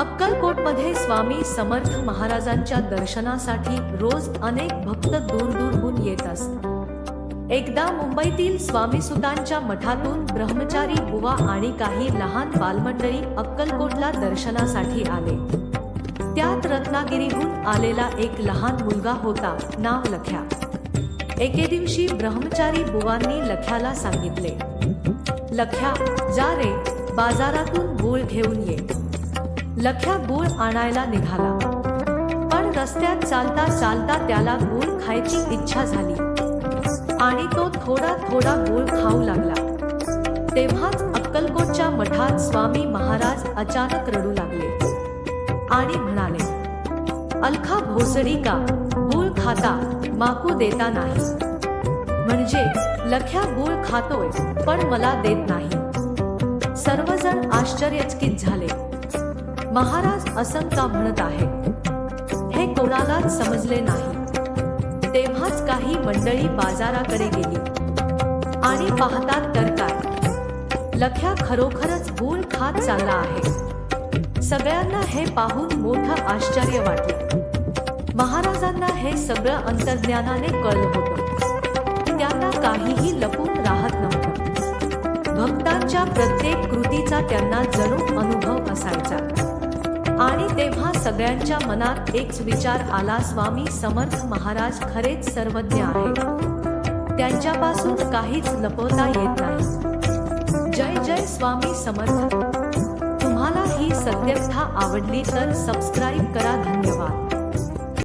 अक्कलकोटमध्ये स्वामी समर्थ महाराजांच्या दर्शनासाठी रोज अनेक भक्त दूरदूरहून येत असत. एकदा मुंबईतील स्वामी सुतांच्या मठातून ब्रह्मचारी बुवा आणि काही लहान बालमंडळी अक्कलकोटला दर्शनासाठी आले. त्यात रत्नागिरीहून आलेला एक लहान मुलगा होता नाव लख्या. एके दिवशी ब्रह्मचारी बुवांनी लख्याला सांगितले लख्या जा रे बाजारातून गोळ घेऊन ये. लख्या गूळ आणायला निघाला. पण रस्त्यात चालता चालता त्याला गूळ खायची इच्छा झाली. आणि तो थोडा थोडा गूळ खाऊ लागला. तेव्हाच अक्कलकोटच्या मठात स्वामी महाराज अचानक रडू लागले. आणि म्हणाले अलखा भोसडी का? गूळ खाता माकू देता नाही. म्हणजे लख्या गूळ खातोय पण मला देत नाही. सर्वजण आश्चर्यचकित झाले. महाराज असं का म्हणत आहे. हे कोणालाच समजले नाही. तेव्हाच काही मंडळी बाजाराकडे गेली. आणि पाहतात तर काय लख्या खरोखरच गूळ खात चालला आहे. सगळ्यांना हे पाहून मोठं आश्चर्य वाटलं. महाराजांना हे सगळं अंतर्ज्ञानाने कळलं होतं. त्यांना काहीही लपून राहत नव्हतं. भक्तांच्या प्रत्येक कृतीचा त्यांना जरूर अनुभव असायचा. आणि तेव्हा सगळ्यांच्या मनात एकच विचार आला स्वामी समर्थ महाराज खरेच सर्वज्ञ आहे त्यांच्यापासून काहीच लपवता येत नाही. जय जय स्वामी समर्थ. तुम्हाला ही सत्यकथा आवडली तर सबस्क्राईब करा धन्यवाद.